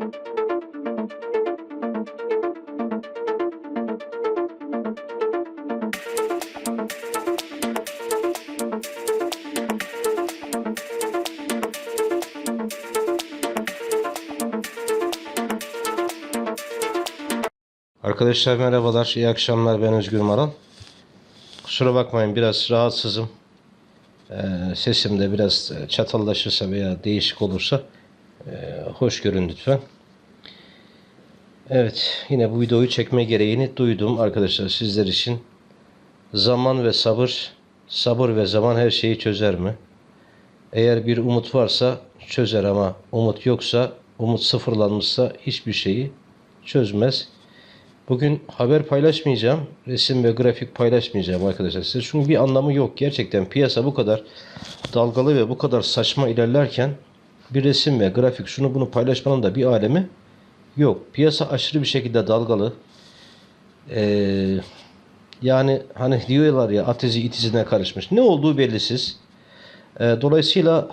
Arkadaşlar merhabalar, iyi akşamlar. Ben Özgür Maral. Kusura bakmayın biraz rahatsızım. Ee, sesim de biraz e, çatallaşırsa veya değişik olursa hoş görün lütfen. Evet, yine bu videoyu çekme gereğini duydum arkadaşlar sizler için. Zaman ve sabır, sabır ve zaman her şeyi çözer mi? Eğer bir umut varsa çözer ama umut yoksa, umut sıfırlanmışsa hiçbir şeyi çözmez. Bugün haber paylaşmayacağım. Resim ve grafik paylaşmayacağım arkadaşlar size. Çünkü bir anlamı yok. Gerçekten piyasa bu kadar dalgalı ve bu kadar saçma ilerlerken bir resim ve grafik şunu bunu paylaşmanın da bir alemi yok. Piyasa aşırı bir şekilde dalgalı. Ee, yani hani diyorlar ya atezi itizine karışmış. Ne olduğu bellisiz. Ee, dolayısıyla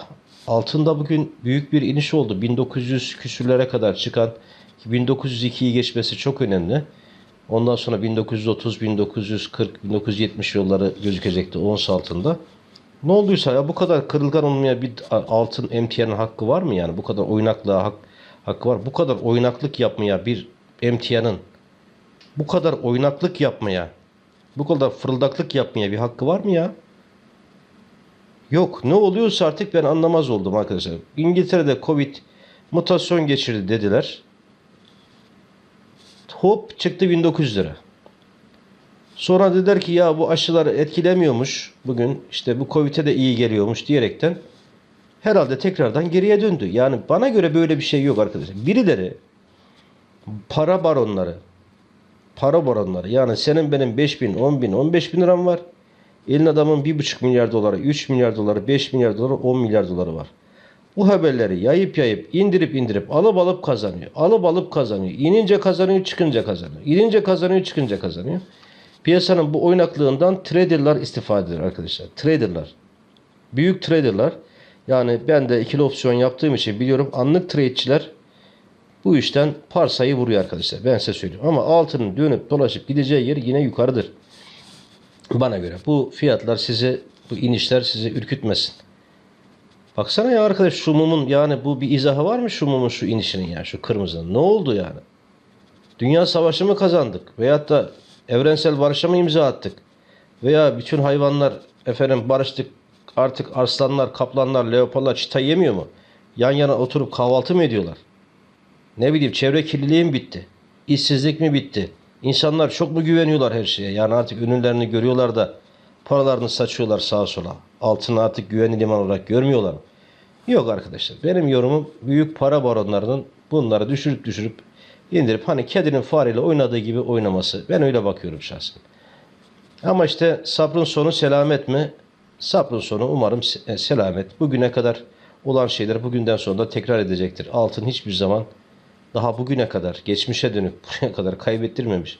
altında bugün büyük bir iniş oldu. 1900 küsürlere kadar çıkan 1902'yi geçmesi çok önemli. Ondan sonra 1930, 1940, 1970 yolları gözükecekti ons altında. Ne olduysa ya bu kadar kırılgan olmaya bir altın emtianın hakkı var mı yani? Bu kadar oynaklığa hak, hakkı var. Bu kadar oynaklık yapmaya bir emtianın bu kadar oynaklık yapmaya bu kadar fırıldaklık yapmaya bir hakkı var mı ya? Yok. Ne oluyorsa artık ben anlamaz oldum arkadaşlar. İngiltere'de Covid mutasyon geçirdi dediler. Hop çıktı 1900 lira. Sonra dediler ki ya bu aşılar etkilemiyormuş bugün işte bu Covid'e de iyi geliyormuş diyerekten herhalde tekrardan geriye döndü. Yani bana göre böyle bir şey yok arkadaşlar. Birileri para baronları para baronları yani senin benim 5 bin, 10 bin, 15 bin liram var. Elin adamın 1,5 milyar doları, 3 milyar doları, 5 milyar doları, 10 milyar doları var. Bu haberleri yayıp yayıp indirip indirip alıp alıp kazanıyor. Alıp alıp kazanıyor. İnince kazanıyor çıkınca kazanıyor. İnince kazanıyor çıkınca kazanıyor. Piyasanın bu oynaklığından traderlar istifade eder arkadaşlar. Traderlar. Büyük traderlar. Yani ben de ikili opsiyon yaptığım için biliyorum anlık trade'çiler bu işten parsayı vuruyor arkadaşlar. Ben size söylüyorum. Ama altının dönüp dolaşıp gideceği yer yine yukarıdır. Bana göre. Bu fiyatlar sizi, bu inişler sizi ürkütmesin. Baksana ya arkadaş şu mumun yani bu bir izahı var mı şu mumun şu inişinin ya şu kırmızının? Ne oldu yani? Dünya savaşı mı kazandık? Veyahut da evrensel barışa mı imza attık? Veya bütün hayvanlar efendim barıştık artık arslanlar, kaplanlar, leoparlar çita yemiyor mu? Yan yana oturup kahvaltı mı ediyorlar? Ne bileyim çevre kirliliği mi bitti? İşsizlik mi bitti? İnsanlar çok mu güveniyorlar her şeye? Yani artık ünlülerini görüyorlar da paralarını saçıyorlar sağa sola. Altını artık güvenli liman olarak görmüyorlar mı? Yok arkadaşlar. Benim yorumum büyük para baronlarının bunları düşürüp düşürüp indirip hani kedinin fareyle oynadığı gibi oynaması. Ben öyle bakıyorum şahsen. Ama işte sabrın sonu selamet mi? Sabrın sonu umarım se- selamet. Bugüne kadar olan şeyler bugünden sonra da tekrar edecektir. Altın hiçbir zaman daha bugüne kadar, geçmişe dönüp buraya kadar kaybettirmemiş.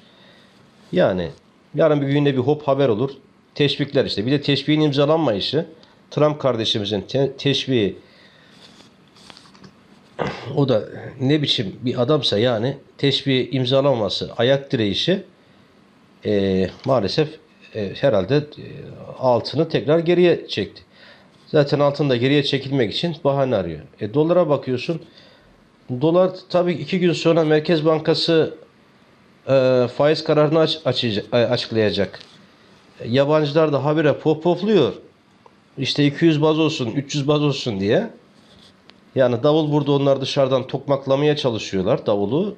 Yani yarın bir günde bir hop haber olur. Teşvikler işte. Bir de teşviğin imzalanmayışı. Trump kardeşimizin te- teşviği o da ne biçim bir adamsa yani teşbih imzalaması, ayak direyişi e, maalesef e, herhalde e, altını tekrar geriye çekti. Zaten altın da geriye çekilmek için bahane arıyor. E, dolara bakıyorsun. Dolar tabii iki gün sonra Merkez Bankası e, faiz kararını aç, açıcı- e, açıklayacak. E, Yabancılar da habire pop popluyor. İşte 200 baz olsun, 300 baz olsun diye. Yani davul burada onlar dışarıdan tokmaklamaya çalışıyorlar davulu.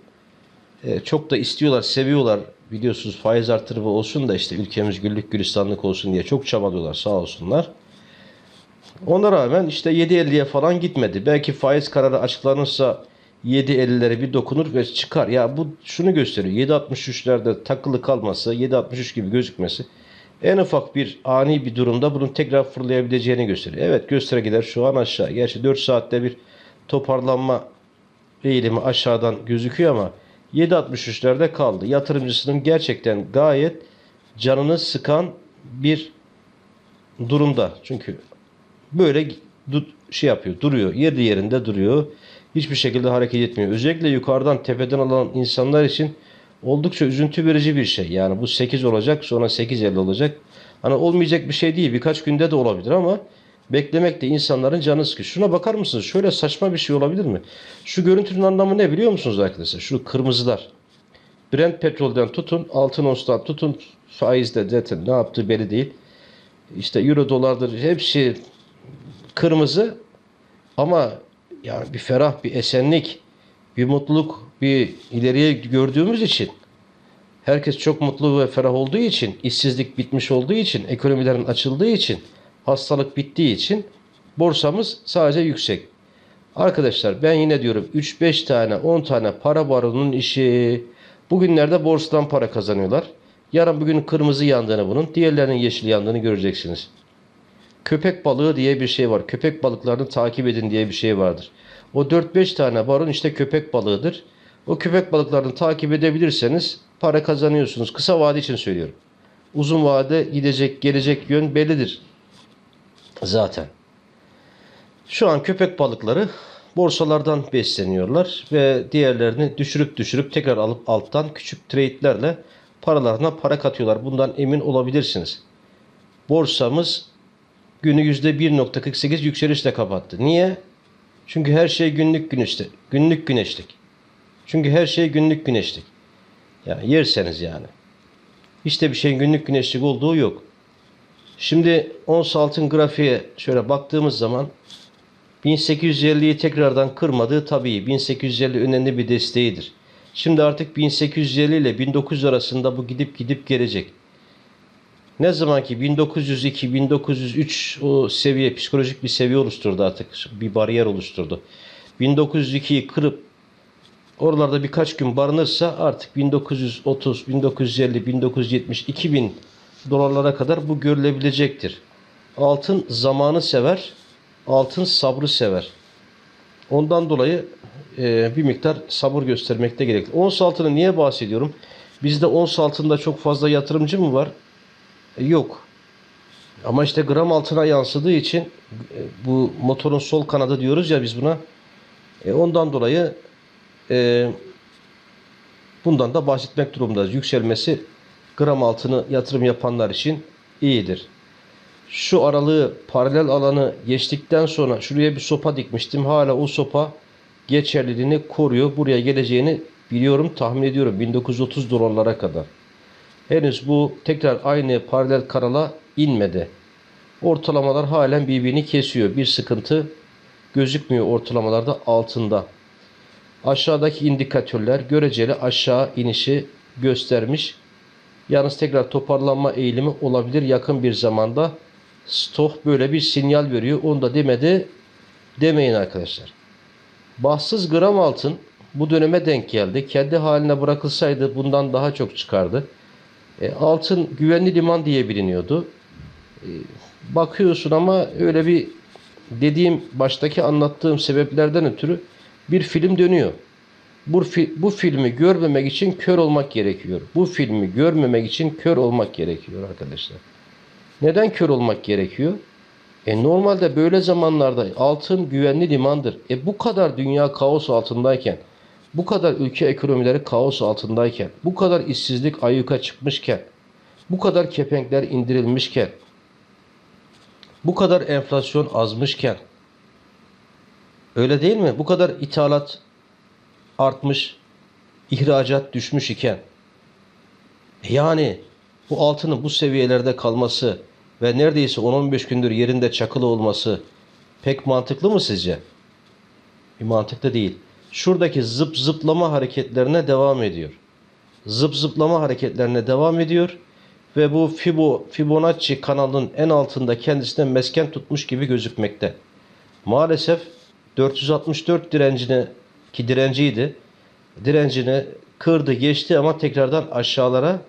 E, çok da istiyorlar, seviyorlar. Biliyorsunuz faiz artırımı olsun da işte ülkemiz güllük gülistanlık olsun diye çok çabalıyorlar sağ olsunlar. Ona rağmen işte 7.50'ye falan gitmedi. Belki faiz kararı açıklanırsa 7.50'lere bir dokunur ve çıkar. Ya bu şunu gösteriyor. 7.63'lerde takılı kalması, 7.63 gibi gözükmesi en ufak bir ani bir durumda bunun tekrar fırlayabileceğini gösteriyor. Evet göstergeler şu an aşağı. Gerçi 4 saatte bir toparlanma eğilimi aşağıdan gözüküyor ama 7.63'lerde kaldı. Yatırımcısının gerçekten gayet canını sıkan bir durumda. Çünkü böyle şey yapıyor, duruyor. Yeri yerinde duruyor. hiçbir şekilde hareket etmiyor. Özellikle yukarıdan tepeden alan insanlar için oldukça üzüntü verici bir şey. Yani bu 8 olacak sonra 8.50 olacak. Hani olmayacak bir şey değil. Birkaç günde de olabilir ama beklemek de insanların canı sıkıyor. Şuna bakar mısınız? Şöyle saçma bir şey olabilir mi? Şu görüntünün anlamı ne biliyor musunuz arkadaşlar? Şu kırmızılar. Brent petrolden tutun, altın onstan tutun, faizde zaten ne yaptığı belli değil. İşte euro dolardır hepsi kırmızı ama yani bir ferah, bir esenlik, bir mutluluk, bir ileriye gördüğümüz için herkes çok mutlu ve ferah olduğu için, işsizlik bitmiş olduğu için, ekonomilerin açıldığı için, hastalık bittiği için borsamız sadece yüksek. Arkadaşlar ben yine diyorum 3-5 tane 10 tane para baronunun işi bugünlerde borsadan para kazanıyorlar. Yarın bugün kırmızı yandığını bunun diğerlerinin yeşil yandığını göreceksiniz. Köpek balığı diye bir şey var. Köpek balıklarını takip edin diye bir şey vardır. O 4-5 tane baron işte köpek balığıdır. O köpek balıklarını takip edebilirseniz para kazanıyorsunuz. Kısa vade için söylüyorum. Uzun vade gidecek gelecek yön bellidir. Zaten. Şu an köpek balıkları borsalardan besleniyorlar ve diğerlerini düşürüp düşürüp tekrar alıp alttan küçük trade'lerle paralarına para katıyorlar. Bundan emin olabilirsiniz. Borsamız günü %1.48 yükselişle kapattı. Niye? Çünkü her şey günlük güneşte. Günlük güneşlik. Çünkü her şey günlük güneşlik. Yani yerseniz yani. Hiç de bir şeyin günlük güneşlik olduğu yok. Şimdi ons altın grafiğe şöyle baktığımız zaman 1850'yi tekrardan kırmadığı tabii 1850 önemli bir desteğidir. Şimdi artık 1850 ile 1900 arasında bu gidip gidip gelecek. Ne zaman ki 1902 1903 o seviye psikolojik bir seviye oluşturdu artık bir bariyer oluşturdu. 1902'yi kırıp oralarda birkaç gün barınırsa artık 1930, 1950, 1970, 2000 dolarlara kadar bu görülebilecektir. Altın zamanı sever, altın sabrı sever. Ondan dolayı e, bir miktar sabır göstermekte gerekli. Ons altını niye bahsediyorum? Bizde ons altında çok fazla yatırımcı mı var? E, yok. Ama işte gram altına yansıdığı için e, bu motorun sol kanadı diyoruz ya biz buna. E, ondan dolayı e, bundan da bahsetmek durumundayız. Yükselmesi gram altını yatırım yapanlar için iyidir. Şu aralığı paralel alanı geçtikten sonra şuraya bir sopa dikmiştim. Hala o sopa geçerliliğini koruyor. Buraya geleceğini biliyorum, tahmin ediyorum 1930 dolarlara kadar. Henüz bu tekrar aynı paralel karala inmedi. Ortalamalar halen birbirini kesiyor. Bir sıkıntı gözükmüyor ortalamalarda altında. Aşağıdaki indikatörler göreceli aşağı inişi göstermiş. Yalnız tekrar toparlanma eğilimi olabilir yakın bir zamanda. Stok böyle bir sinyal veriyor. Onu da demedi demeyin arkadaşlar. Bahtsız gram altın bu döneme denk geldi. Kendi haline bırakılsaydı bundan daha çok çıkardı. E, altın güvenli liman diye biliniyordu. E, bakıyorsun ama öyle bir dediğim baştaki anlattığım sebeplerden ötürü bir film dönüyor. Bu, fi, bu filmi görmemek için kör olmak gerekiyor. Bu filmi görmemek için kör olmak gerekiyor arkadaşlar. Neden kör olmak gerekiyor? E normalde böyle zamanlarda altın güvenli limandır. E bu kadar dünya kaos altındayken, bu kadar ülke ekonomileri kaos altındayken, bu kadar işsizlik ayyuka çıkmışken, bu kadar kepenkler indirilmişken, bu kadar enflasyon azmışken, öyle değil mi? Bu kadar ithalat artmış, ihracat düşmüş iken, yani bu altının bu seviyelerde kalması ve neredeyse 10-15 gündür yerinde çakılı olması pek mantıklı mı sizce? Bir mantıklı değil. Şuradaki zıp zıplama hareketlerine devam ediyor. Zıp zıplama hareketlerine devam ediyor ve bu Fibo, Fibonacci kanalının en altında kendisine mesken tutmuş gibi gözükmekte. Maalesef 464 direncini ki direnciydi. Direncini kırdı geçti ama tekrardan aşağılara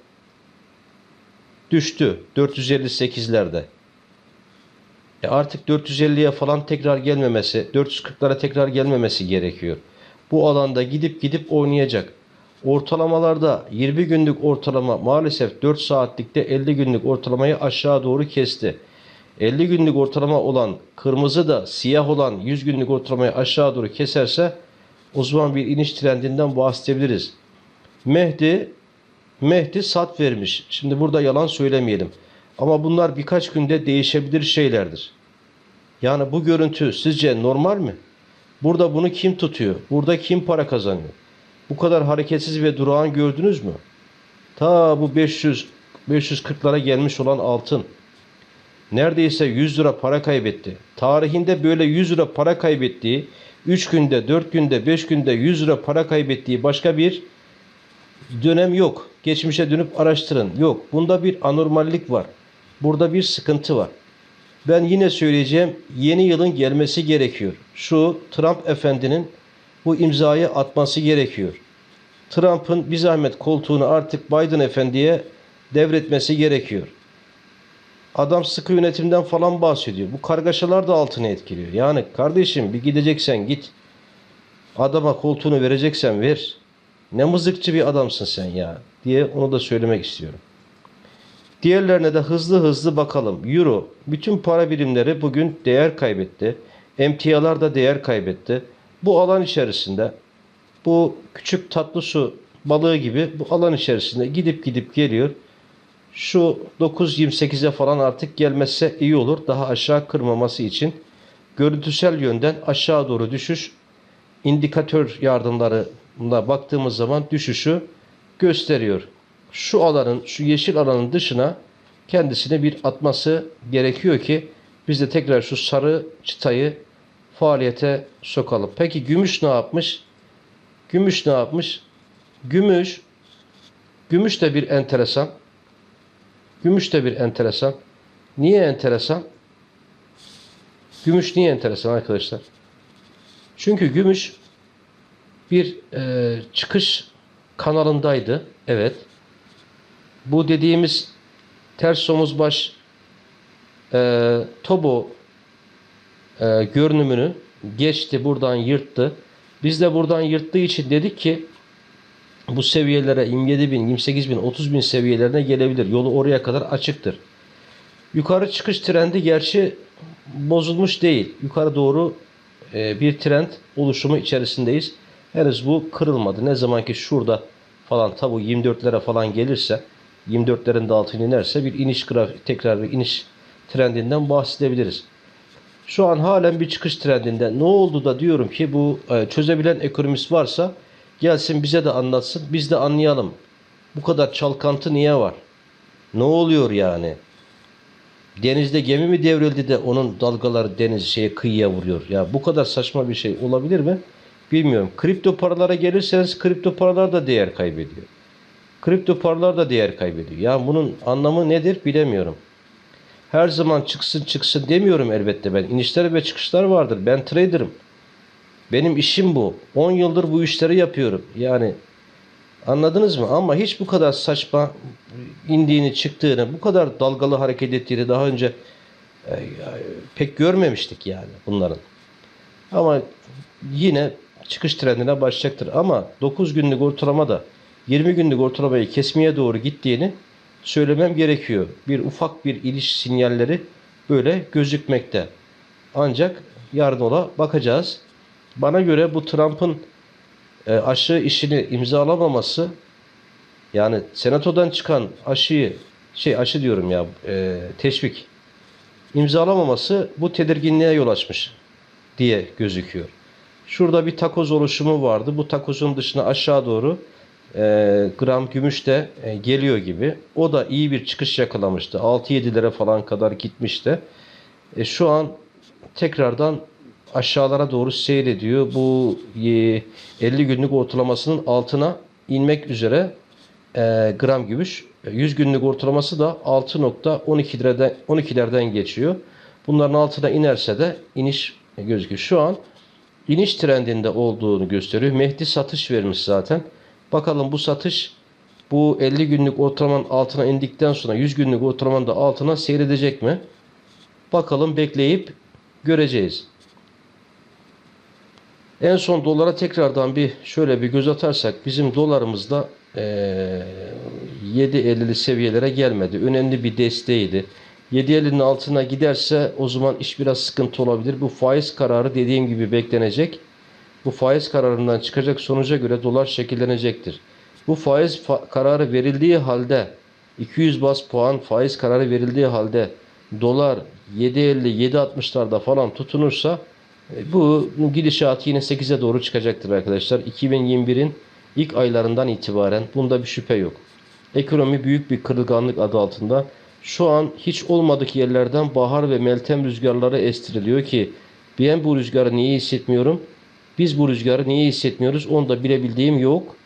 düştü 458'lerde. E artık 450'ye falan tekrar gelmemesi, 440'lara tekrar gelmemesi gerekiyor. Bu alanda gidip gidip oynayacak. Ortalamalarda 20 günlük ortalama maalesef 4 saatlikte 50 günlük ortalamayı aşağı doğru kesti. 50 günlük ortalama olan kırmızı da siyah olan 100 günlük ortalamayı aşağı doğru keserse O zaman bir iniş trendinden bahsedebiliriz. Mehdi Mehdi sat vermiş. Şimdi burada yalan söylemeyelim. Ama bunlar birkaç günde değişebilir şeylerdir. Yani bu görüntü sizce normal mi? Burada bunu kim tutuyor? Burada kim para kazanıyor? Bu kadar hareketsiz ve durağan gördünüz mü? Ta bu 500 540'lara gelmiş olan altın neredeyse 100 lira para kaybetti. Tarihinde böyle 100 lira para kaybettiği, 3 günde, 4 günde, 5 günde 100 lira para kaybettiği başka bir dönem yok. Geçmişe dönüp araştırın. Yok. Bunda bir anormallik var. Burada bir sıkıntı var. Ben yine söyleyeceğim. Yeni yılın gelmesi gerekiyor. Şu Trump efendinin bu imzayı atması gerekiyor. Trump'ın bir zahmet koltuğunu artık Biden efendiye devretmesi gerekiyor. Adam sıkı yönetimden falan bahsediyor. Bu kargaşalar da altını etkiliyor. Yani kardeşim bir gideceksen git. Adama koltuğunu vereceksen ver. Ne mızıkçı bir adamsın sen ya diye onu da söylemek istiyorum. Diğerlerine de hızlı hızlı bakalım. Euro bütün para birimleri bugün değer kaybetti. Emtialar da değer kaybetti. Bu alan içerisinde bu küçük tatlı su balığı gibi bu alan içerisinde gidip gidip geliyor. Şu 9.28'e falan artık gelmezse iyi olur. Daha aşağı kırmaması için görüntüsel yönden aşağı doğru düşüş indikatör yardımlarına baktığımız zaman düşüşü gösteriyor. Şu alanın, şu yeşil alanın dışına kendisine bir atması gerekiyor ki biz de tekrar şu sarı çıtayı faaliyete sokalım. Peki gümüş ne yapmış? Gümüş ne yapmış? Gümüş Gümüş de bir enteresan. Gümüş de bir enteresan. Niye enteresan? Gümüş niye enteresan arkadaşlar? Çünkü gümüş bir e, çıkış kanalındaydı. Evet. Bu dediğimiz ters omuz baş e, tobo e, görünümünü geçti buradan yırttı. Biz de buradan yırttığı için dedik ki bu seviyelere 27 bin, 28 bin, 30 bin seviyelerine gelebilir. Yolu oraya kadar açıktır. Yukarı çıkış trendi gerçi bozulmuş değil. Yukarı doğru e, bir trend oluşumu içerisindeyiz. Henüz bu kırılmadı. Ne zaman ki şurada falan tabu 24'lere falan gelirse 24'lerin de altına inerse bir iniş grafik tekrar bir iniş trendinden bahsedebiliriz. Şu an halen bir çıkış trendinde. Ne oldu da diyorum ki bu e, çözebilen ekonomist varsa gelsin bize de anlatsın. Biz de anlayalım. Bu kadar çalkantı niye var? Ne oluyor yani? Denizde gemi mi devrildi de onun dalgaları deniz şeye kıyıya vuruyor? Ya bu kadar saçma bir şey olabilir mi? Bilmiyorum. Kripto paralara gelirseniz kripto paralar da değer kaybediyor. Kripto paralar da değer kaybediyor. Ya bunun anlamı nedir bilemiyorum. Her zaman çıksın çıksın demiyorum elbette ben. İnişler ve çıkışlar vardır. Ben trader'ım. Benim işim bu. 10 yıldır bu işleri yapıyorum. Yani anladınız mı? Ama hiç bu kadar saçma indiğini çıktığını, bu kadar dalgalı hareket ettiğini daha önce e, pek görmemiştik yani bunların. Ama yine çıkış trendine başlayacaktır. Ama 9 günlük ortalama da 20 günlük ortalamayı kesmeye doğru gittiğini söylemem gerekiyor. Bir ufak bir iniş sinyalleri böyle gözükmekte. Ancak yarın ola bakacağız. Bana göre bu Trump'ın e, aşı işini imzalamaması yani senatodan çıkan aşıyı şey aşı diyorum ya e, teşvik imzalamaması bu tedirginliğe yol açmış diye gözüküyor. Şurada bir takoz oluşumu vardı. Bu takozun dışına aşağı doğru e, gram gümüş de e, geliyor gibi. O da iyi bir çıkış yakalamıştı. 6-7'lere falan kadar gitmişti. E, şu an tekrardan aşağılara doğru seyrediyor. Bu e, 50 günlük ortalamasının altına inmek üzere e, gram gümüş. 100 günlük ortalaması da 6.12'lerden 12'lerden geçiyor. Bunların altına inerse de iniş gözüküyor. Şu an iniş trendinde olduğunu gösteriyor. Mehdi satış vermiş zaten. Bakalım bu satış bu 50 günlük ortalamanın altına indikten sonra 100 günlük ortalamanın da altına seyredecek mi? Bakalım bekleyip göreceğiz. En son dolara tekrardan bir şöyle bir göz atarsak bizim dolarımızda e, 7.50'li seviyelere gelmedi. Önemli bir desteğiydi. 7.50'nin altına giderse o zaman iş biraz sıkıntı olabilir. Bu faiz kararı dediğim gibi beklenecek. bu faiz kararından çıkacak sonuca göre dolar şekillenecektir. Bu faiz fa- kararı verildiği halde 200 bas puan faiz kararı verildiği halde dolar 7.50 7.60'larda falan tutunursa bu gidişat yine 8'e doğru çıkacaktır arkadaşlar. 2021'in ilk aylarından itibaren bunda bir şüphe yok. Ekonomi büyük bir kırılganlık adı altında. Şu an hiç olmadık yerlerden bahar ve meltem rüzgarları estiriliyor ki ben bu rüzgarı niye hissetmiyorum? Biz bu rüzgarı niye hissetmiyoruz? Onu da bilebildiğim yok.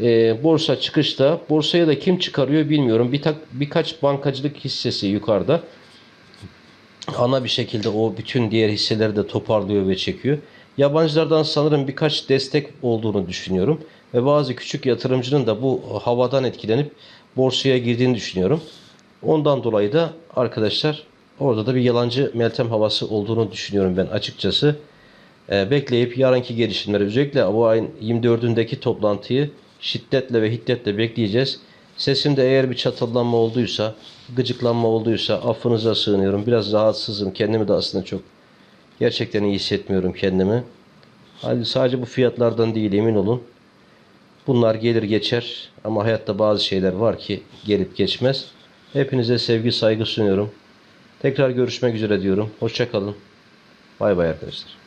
Ee, borsa çıkışta. Borsaya da kim çıkarıyor bilmiyorum. Bir tak, birkaç bankacılık hissesi yukarıda. Ana bir şekilde o bütün diğer hisseleri de toparlıyor ve çekiyor. Yabancılardan sanırım birkaç destek olduğunu düşünüyorum. Ve bazı küçük yatırımcının da bu havadan etkilenip borsaya girdiğini düşünüyorum. Ondan dolayı da arkadaşlar orada da bir yalancı Meltem havası olduğunu düşünüyorum ben açıkçası. Ee, bekleyip yarınki gelişimleri özellikle bu ayın 24'ündeki toplantıyı şiddetle ve hiddetle bekleyeceğiz. Sesimde eğer bir çatallanma olduysa, gıcıklanma olduysa affınıza sığınıyorum. Biraz rahatsızım. Kendimi de aslında çok gerçekten iyi hissetmiyorum kendimi. Hadi sadece bu fiyatlardan değil emin olun. Bunlar gelir geçer ama hayatta bazı şeyler var ki gelip geçmez. Hepinize sevgi saygı sunuyorum. Tekrar görüşmek üzere diyorum. Hoşçakalın. Bay bay arkadaşlar.